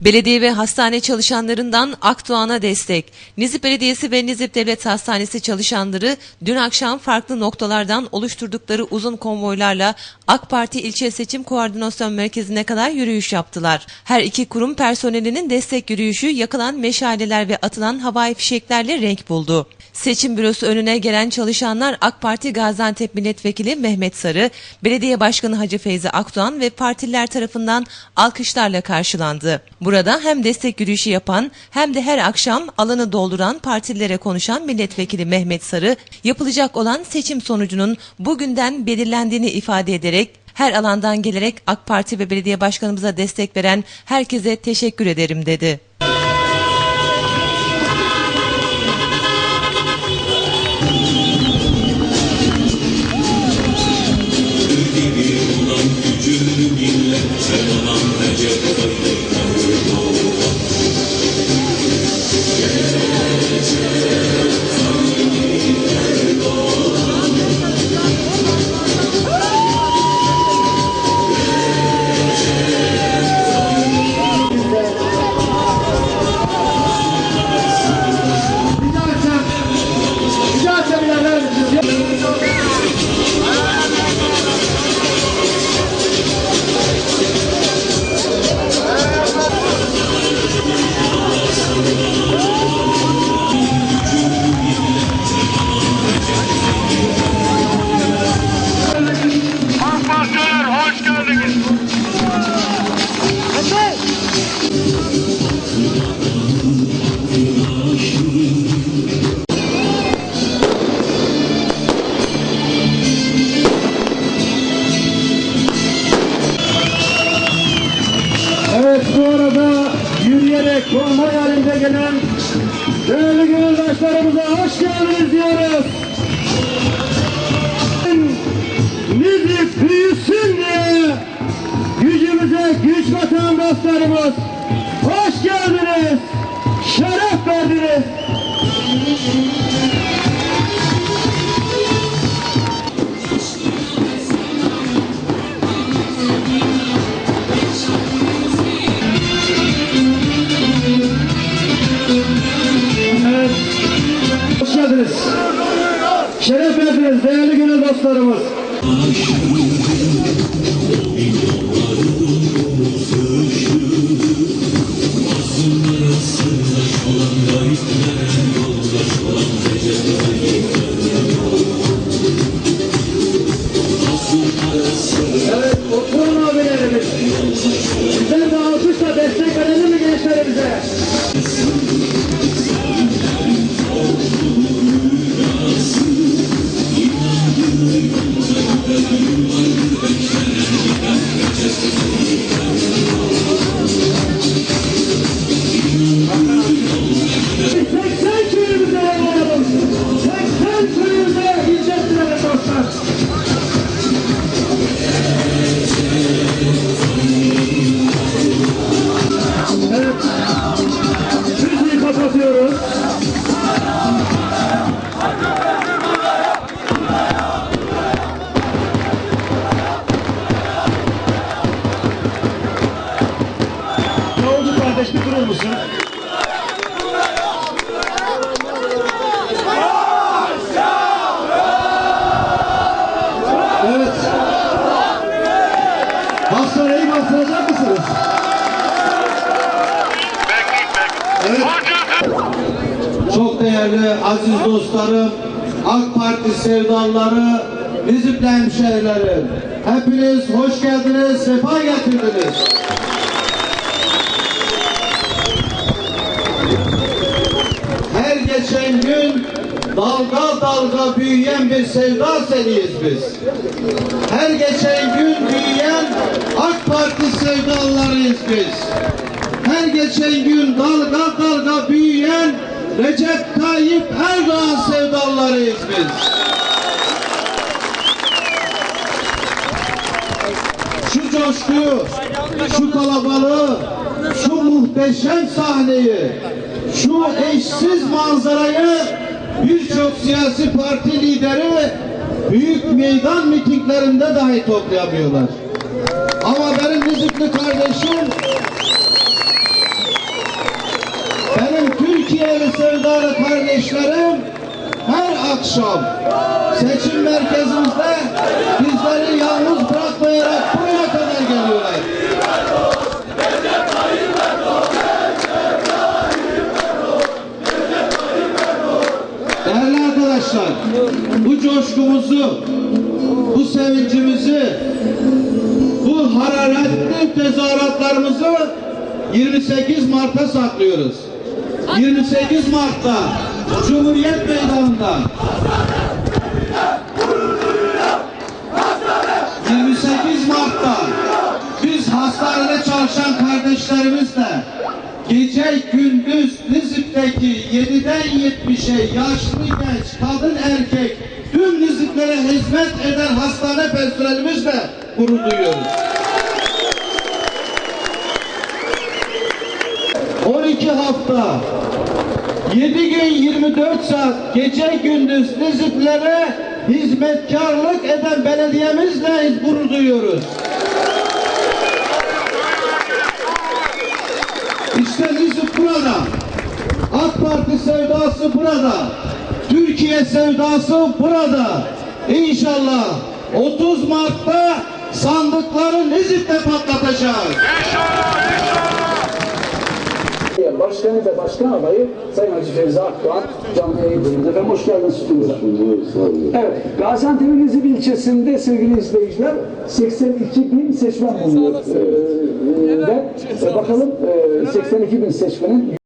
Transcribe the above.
Belediye ve hastane çalışanlarından Akdoğan'a destek. Nizip Belediyesi ve Nizip Devlet Hastanesi çalışanları dün akşam farklı noktalardan oluşturdukları uzun konvoylarla AK Parti İlçe Seçim Koordinasyon Merkezi'ne kadar yürüyüş yaptılar. Her iki kurum personelinin destek yürüyüşü yakılan meşaleler ve atılan havai fişeklerle renk buldu. Seçim bürosu önüne gelen çalışanlar AK Parti Gaziantep Milletvekili Mehmet Sarı, Belediye Başkanı Hacı Feyzi Akdoğan ve partililer tarafından alkışlarla karşılandı. Burada hem destek yürüyüşü yapan hem de her akşam alanı dolduran partililere konuşan Milletvekili Mehmet Sarı, yapılacak olan seçim sonucunun bugünden belirlendiğini ifade ederek her alandan gelerek AK Parti ve belediye başkanımıza destek veren herkese teşekkür ederim dedi. Yürüyerek konvoy halinde gelen değerli gönüldaşlarımıza hoş geldiniz diyoruz. Nizip büyüsün diye gücümüze güç katan dostlarımız hoş geldiniz, şeref verdiniz. Hoş geldiniz. Şeref verdiniz değerli gönül dostlarımız. Evet, oturun abilerimiz. Sizler de alkışla destek Çok değerli aziz dostlarım, AK Parti sevdalıları, Nizipli hemşehrilerim. Hepiniz hoş geldiniz, sefa getirdiniz. Her geçen gün dalga dalga büyüyen bir sevda seriyiz biz. Her geçen gün büyüyen AK Parti sevdalılarıyız biz. Geçen gün dalga dalga büyüyen Recep Tayyip Erdoğan sevdalılarıyız biz. Şu coşkuyu, şu kalabalığı, şu muhteşem sahneyi, şu eşsiz manzarayı birçok siyasi parti lideri büyük meydan mitinglerinde dahi toplayamıyorlar. Ama benim Nizipli kardeşim değerli kardeşlerim her akşam seçim merkezimizde bizleri yalnız bırakmayarak buraya kadar geliyorlar. Değerli arkadaşlar, bu coşkumuzu, bu sevincimizi, bu hararetli tezahüratlarımızı 28 Mart'a saklıyoruz. 28 Mart'ta Cumhuriyet Meydanı'nda 28 Mart'ta biz hastanede çalışan kardeşlerimizle gece gündüz Nizip'teki 7'den 70'e yaşlı genç, kadın erkek tüm Niziplere hizmet eden hastane personelimizle gurur duyuyoruz. 12 hafta 7 gün 24 saat gece gündüz Niziplere hizmetkarlık eden belediyemizle gurur duyuyoruz. İşte Nizip burada. AK Parti sevdası burada. Türkiye sevdası burada. İnşallah 30 Mart'ta sandıkları Nizip'te patlatacağız. Başkanı ve başkan adayı Sayın Hacı Fevzi Akdoğan canlı yayın bölümünde. Efendim hoş geldiniz stüdyoda. Evet, Gaziantep'in Nizip ilçesinde sevgili izleyiciler 82 bin seçmen bulunuyor. Ee, ve e, bakalım e, 82 bin seçmenin